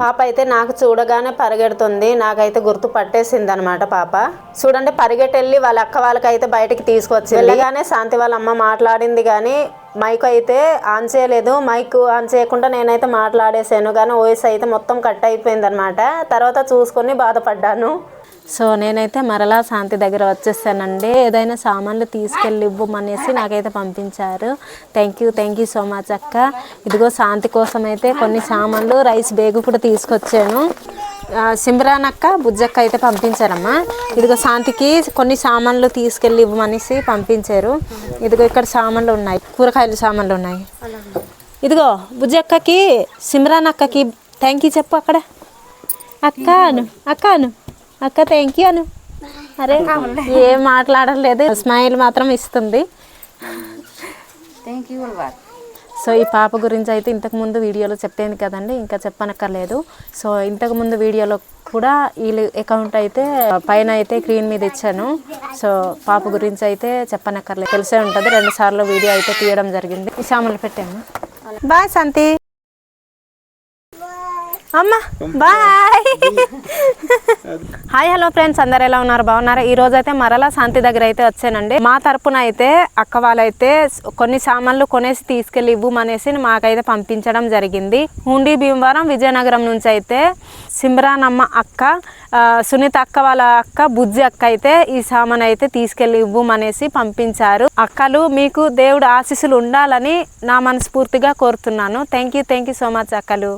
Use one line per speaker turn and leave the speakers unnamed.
పాప అయితే నాకు చూడగానే పరిగెడుతుంది నాకైతే గుర్తు పట్టేసింది అనమాట పాప. చూడండి పరిగెట్టెళ్ళి వాళ్ళ అక్క వాళ్ళకైతే బయటికి తీసుకొచ్చి వెళ్ళగానే శాంతి వాళ్ళ అమ్మ మాట్లాడింది కానీ మైక్ అయితే ఆన్ చేయలేదు. మైక్ ఆన్ చేయకుండా నేనైతే మాట్లాడేసాను కానీ వాయిస్ అయితే మొత్తం కట్ అయిపోయింది అనమాట తర్వాత చూసుకొని బాధపడ్డాను. సో నేనైతే మరలా శాంతి దగ్గర వచ్చేసానండి. ఏదైనా సామాన్లు తీసుకెళ్ళి ఇవ్వమనేసి నాకైతే పంపించారు. Thank you thank you so much అక్క. ఇదిగో శాంతి కోసం అయితే కొన్ని సామాన్లు రైస్ బేగు కూడా తీసుకొచ్చాను. ఆ, సిమ్రాన్ అక్క బుజ్జక్క అయితే పంపించారమ్మా. ఇదిగో శాంతికి కొన్ని సామాన్లు తీసుకెళ్ళి ఇవ్వమనేసి పంపించారు. ఇదిగో ఇక్కడ సామాన్లు ఉన్నాయి. కూరగాయలు సామాన్లు ఉన్నాయి. ఇదిగో బుజ్జక్కకి సిమ్రాన్ అక్కకి. థ్యాంక్ యూ చెప్పు అక్కడ. అక్కను అక్కను. అక్క థ్యాంక్ యూ అను. అరే ఏం మాట్లాడలేదు. స్మైల్ మాత్రం ఇస్తుంది.
థ్యాంక్ యూ
సో ఈ పాప గురించి అయితే ఇంతకు ముందు వీడియోలో చెప్పాను కదండి ఇంకా చెప్పనక్కర్లేదు. సో ఇంతకు ముందు వీడియోలో కూడా ఈ అకౌంట్ అయితే పైన అయితే స్క్రీన్ మీద ఇచ్చాను. సో పాప గురించి అయితే చెప్పనక్కర్లేదు. తెలిసే ఉంటుంది రెండు సార్లు వీడియో అయితే తీయడం జరిగింది. ఈ సామాన్లు పెట్టాము బాయ్ శాంతి అమ్మా బాయ్ హాయ్ హలో ఫ్రెండ్స్. అందరు ఎలా ఉన్నారు? బాగున్నారా? ఈ రోజు అయితే మరలా శాంతి దగ్గర అయితే వచ్చానండి. మా తరపున అయితే అక్క వాళ్ళైతే కొన్ని సామాన్లు కొనేసి తీసుకెళ్ళి ఇవ్వమనేసి మాకైతే పంపించడం జరిగింది. హుండీ భీమవరం విజయనగరం నుంచి అయితే సిమ్రాన్ అక్క సునీత అక్క వాళ్ళ అక్క బుజ్జి అక్క అయితే ఈ సామాన్ అయితే తీసుకెళ్ళి ఇవ్వమనేసి పంపించారు. అక్కలు మీకు దేవుడు ఆశీస్సులు ఉండాలని నా మనస్ఫూర్తిగా కోరుతున్నాను. Thank you thank you so much అక్కలు.